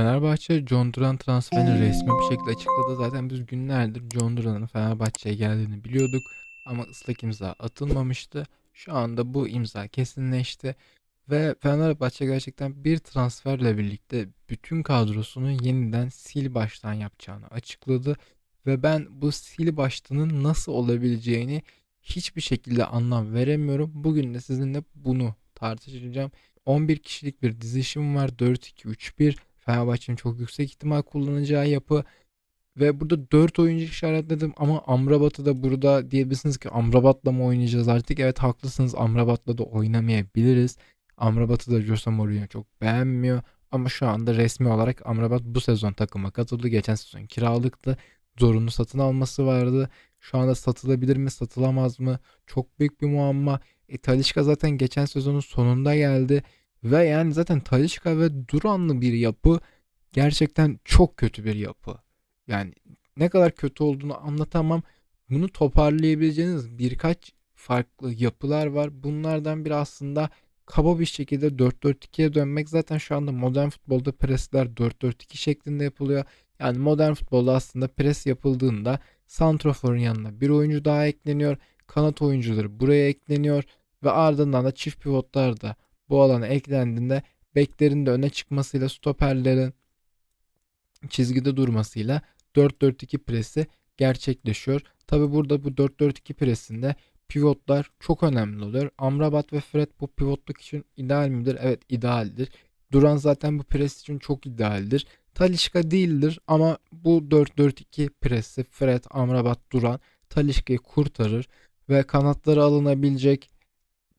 Fenerbahçe John Duran transferini resmi bir şekilde açıkladı. Zaten biz günlerdir John Duran'ın Fenerbahçe'ye geldiğini biliyorduk ama ıslak imza atılmamıştı. Şu anda bu imza kesinleşti ve Fenerbahçe gerçekten bir transferle birlikte bütün kadrosunu yeniden sil baştan yapacağını açıkladı ve ben bu sil baştanın nasıl olabileceğini hiçbir şekilde anlam veremiyorum. Bugün de sizinle bunu tartışacağım. 11 kişilik bir dizişim var. 4-2-3-1. Fenerbahçe'nin çok yüksek ihtimal kullanacağı yapı. Ve burada 4 oyuncu işaretledim ama Amrabat'ı da burada diyebilirsiniz ki Amrabat'la mı oynayacağız artık? Evet haklısınız Amrabat'la da oynamayabiliriz. Amrabat'ı da Jose Mourinho çok beğenmiyor. Ama şu anda resmi olarak Amrabat bu sezon takıma katıldı. Geçen sezon kiralıktı. Zorunlu satın alması vardı. Şu anda satılabilir mi satılamaz mı? Çok büyük bir muamma. E, Talisca zaten geçen sezonun sonunda geldi. Ve yani zaten Talisca ve Duran'lı bir yapı gerçekten çok kötü bir yapı. Yani ne kadar kötü olduğunu anlatamam. Bunu toparlayabileceğiniz birkaç farklı yapılar var. Bunlardan biri aslında kaba bir şekilde 4-4-2'ye dönmek. Zaten şu anda modern futbolda presler 4-4-2 şeklinde yapılıyor. Yani modern futbolda aslında pres yapıldığında santroforun yanına bir oyuncu daha ekleniyor. Kanat oyuncuları buraya ekleniyor ve ardından da çift pivotlar da bu alana eklendiğinde beklerin de öne çıkmasıyla stoperlerin çizgide durmasıyla 4-4-2 presi gerçekleşiyor. Tabi burada bu 4-4-2 presinde pivotlar çok önemli oluyor. Amrabat ve Fred bu pivotluk için ideal midir? Evet idealdir. Duran zaten bu pres için çok idealdir. Talişka değildir ama bu 4-4-2 presi Fred, Amrabat, Duran Talişka'yı kurtarır ve kanatları alınabilecek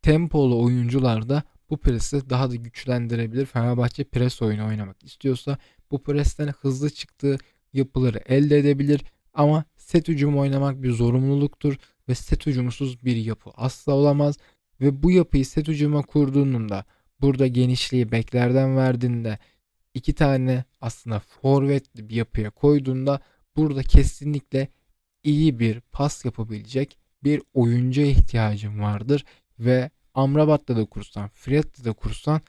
tempolu oyuncular da bu presi daha da güçlendirebilir. Fenerbahçe pres oyunu oynamak istiyorsa bu presten hızlı çıktığı yapıları elde edebilir. Ama set hücumu oynamak bir zorunluluktur ve set hücumsuz bir yapı asla olamaz. Ve bu yapıyı set hücuma kurduğunda burada genişliği beklerden verdiğinde iki tane aslında forvetli bir yapıya koyduğunda burada kesinlikle iyi bir pas yapabilecek bir oyuncuya ihtiyacım vardır. Ve Amrabat'ta da kursan, Fred'de de kursan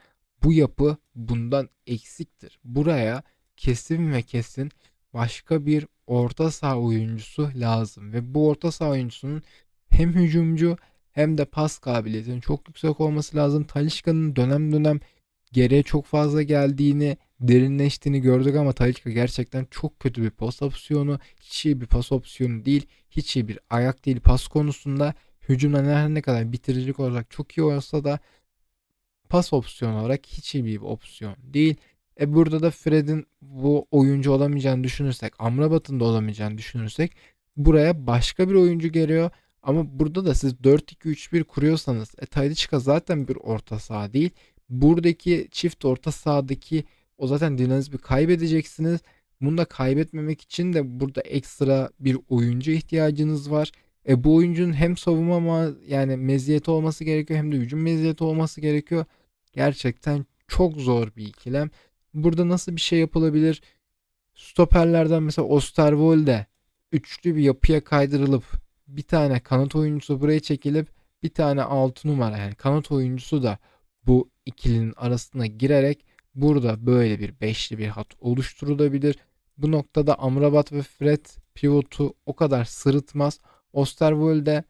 bu yapı bundan eksiktir. Buraya kesin ve kesin başka bir orta saha oyuncusu lazım ve bu orta saha oyuncusunun hem hücumcu hem de pas kabiliyetinin çok yüksek olması lazım. Talisca'nın dönem dönem geriye çok fazla geldiğini, derinleştiğini gördük ama Talisca gerçekten çok kötü bir pas opsiyonu. Hiç iyi bir pas opsiyonu değil. Hiç iyi bir ayak değil pas konusunda. Hücumda her ne kadar bitiricilik olarak çok iyi olsa da pas opsiyonu olarak hiç iyi bir opsiyon değil. E burada da Fred'in bu oyuncu olamayacağını düşünürsek, Amrabat'ın da olamayacağını düşünürsek buraya başka bir oyuncu geliyor. Ama burada da siz 4-2-3-1 kuruyorsanız e, Tadiçka zaten bir orta saha değil. Buradaki çift orta sahadaki o zaten dinamizmi kaybedeceksiniz. Bunu da kaybetmemek için de burada ekstra bir oyuncu ihtiyacınız var. E bu oyuncunun hem savunma ma- yani meziyeti olması gerekiyor hem de hücum meziyeti olması gerekiyor. Gerçekten çok zor bir ikilem. Burada nasıl bir şey yapılabilir? Stoperlerden mesela Osterwolde üçlü bir yapıya kaydırılıp bir tane kanat oyuncusu buraya çekilip bir tane 6 numara yani kanat oyuncusu da bu ikilinin arasına girerek burada böyle bir beşli bir hat oluşturulabilir. Bu noktada Amrabat ve Fred pivotu o kadar sırıtmaz. Osterwolde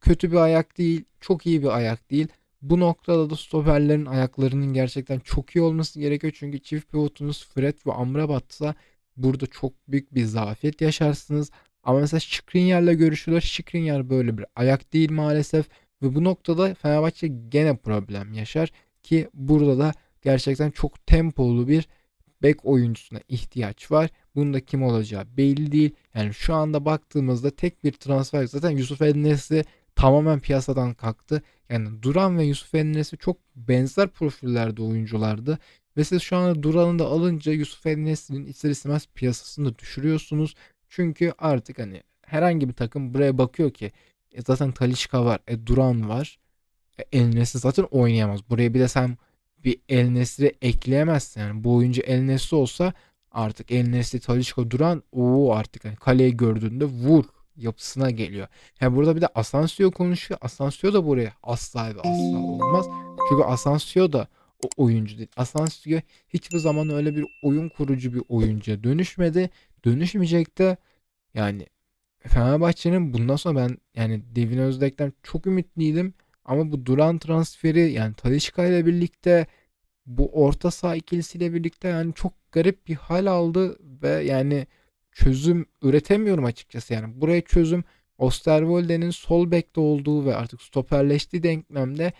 kötü bir ayak değil, çok iyi bir ayak değil. Bu noktada da stoperlerin ayaklarının gerçekten çok iyi olması gerekiyor. Çünkü çift pivotunuz Fred ve Amrabat'sa burada çok büyük bir zafiyet yaşarsınız. Ama mesela Skriniar'la görüşülür. Skriniar böyle bir ayak değil maalesef. Ve bu noktada Fenerbahçe gene problem yaşar. Ki burada da gerçekten çok tempolu bir bek oyuncusuna ihtiyaç var. Bunun da kim olacağı belli değil. Yani şu anda baktığımızda tek bir transfer zaten Yusuf Enes'i tamamen piyasadan kalktı. Yani Duran ve Yusuf Enes'i çok benzer profillerde oyunculardı. Ve siz şu anda Duran'ı da alınca Yusuf Enes'in ister istemez piyasasını düşürüyorsunuz. Çünkü artık hani herhangi bir takım buraya bakıyor ki e zaten Talisca var, e Duran var. E, El Nesri zaten oynayamaz. Buraya bir de sen bir El Nesri ekleyemezsin. Yani bu oyuncu El Nesri olsa artık El Nesri, Talisca, Duran o artık hani kaleyi gördüğünde vur yapısına geliyor. Yani burada bir de Asensio konuşuyor. Asensio da buraya asla ve asla olmaz. Çünkü Asensio da o oyuncu değil. Asensio hiçbir zaman öyle bir oyun kurucu bir oyuncuya dönüşmedi. Dönüşmeyecek de yani Fenerbahçe'nin bundan sonra ben yani Devin Özdek'ten çok ümitliydim. Ama bu Duran transferi yani Talisca ile birlikte bu orta saha ikilisiyle birlikte yani çok garip bir hal aldı ve yani çözüm üretemiyorum açıkçası. Yani buraya çözüm Osterwolde'nin sol bekte olduğu ve artık stoperleştiği denklemde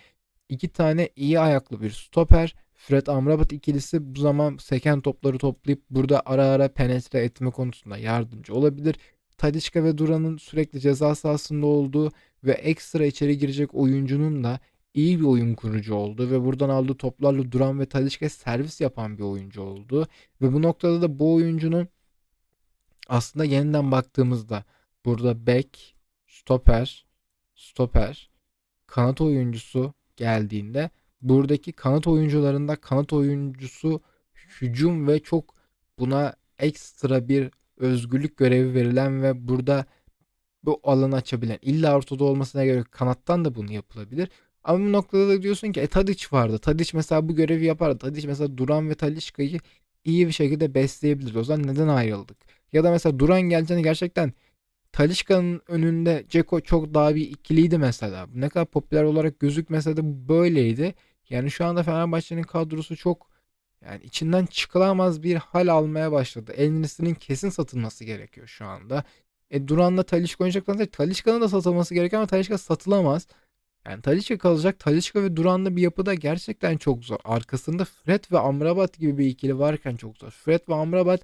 iki tane iyi ayaklı bir stoper. Fred Amrabat ikilisi bu zaman seken topları toplayıp burada ara ara penetre etme konusunda yardımcı olabilir. Talisca ve Duran'ın sürekli ceza sahasında olduğu ve ekstra içeri girecek oyuncunun da iyi bir oyun kurucu oldu ve buradan aldığı toplarla Duran ve Talisca servis yapan bir oyuncu oldu. Ve bu noktada da bu oyuncunun aslında yeniden baktığımızda burada bek, stoper, stoper, kanat oyuncusu geldiğinde buradaki kanat oyuncularında kanat oyuncusu hücum ve çok buna ekstra bir özgürlük görevi verilen ve burada bu alanı açabilen. İlla ortada olmasına yok. Kanattan da bunu yapılabilir. Ama bu noktada da diyorsun ki e Tadic vardı. Tadic mesela bu görevi yapardı. Tadic mesela Duran ve Talisca'yı iyi bir şekilde besleyebilir. O zaman neden ayrıldık? Ya da mesela Duran geleceğini gerçekten Talisca'nın önünde Ceko çok daha bir ikiliydi mesela. Ne kadar popüler olarak gözükmese de böyleydi. Yani şu anda Fenerbahçe'nin kadrosu çok yani içinden çıkılamaz bir hal almaya başladı. El kesin satılması gerekiyor şu anda. E Duran'la Talisca oynayacaklarında Talisca'nın da satılması gerekiyor ama Talisca satılamaz. Yani Talisca kalacak. Talisca ve Duran'la bir yapıda gerçekten çok zor. Arkasında Fred ve Amrabat gibi bir ikili varken çok zor. Fred ve Amrabat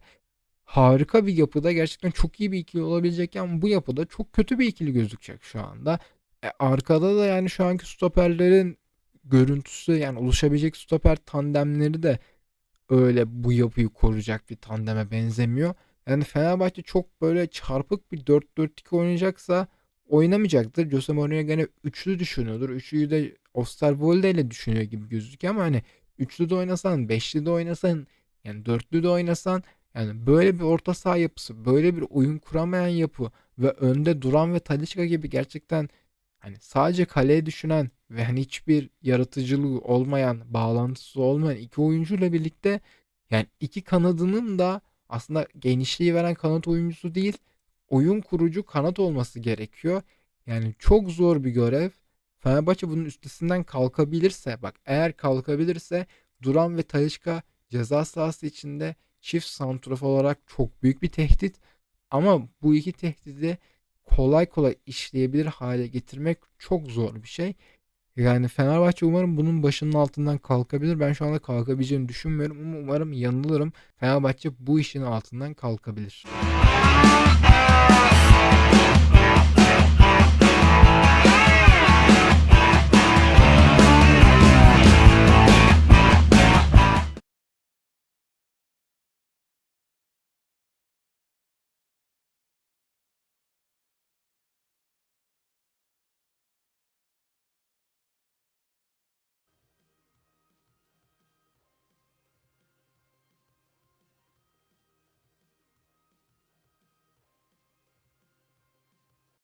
harika bir yapıda gerçekten çok iyi bir ikili olabilecekken bu yapıda çok kötü bir ikili gözükecek şu anda. E, arkada da yani şu anki stoperlerin görüntüsü yani oluşabilecek stoper tandemleri de öyle bu yapıyı koruyacak bir tandeme benzemiyor. Yani Fenerbahçe çok böyle çarpık bir 4-4-2 oynayacaksa oynamayacaktır. Jose Mourinho gene üçlü düşünüyordur. Üçlüyü de Osterwolde ile düşünüyor gibi gözüküyor ama hani üçlü de oynasan, beşli de oynasan, yani dörtlü de oynasan yani böyle bir orta saha yapısı, böyle bir oyun kuramayan yapı ve önde Duran ve Talisca gibi gerçekten hani sadece kaleye düşünen ve hani hiçbir yaratıcılığı olmayan, bağlantısı olmayan iki oyuncuyla birlikte yani iki kanadının da aslında genişliği veren kanat oyuncusu değil, oyun kurucu kanat olması gerekiyor. Yani çok zor bir görev. Fenerbahçe bunun üstesinden kalkabilirse, bak eğer kalkabilirse Duran ve Talisca ceza sahası içinde çift santrafor olarak çok büyük bir tehdit. Ama bu iki tehdidi kolay kolay işleyebilir hale getirmek çok zor bir şey. Yani Fenerbahçe umarım bunun başının altından kalkabilir. Ben şu anda kalkabileceğini düşünmüyorum ama umarım yanılırım. Fenerbahçe bu işin altından kalkabilir.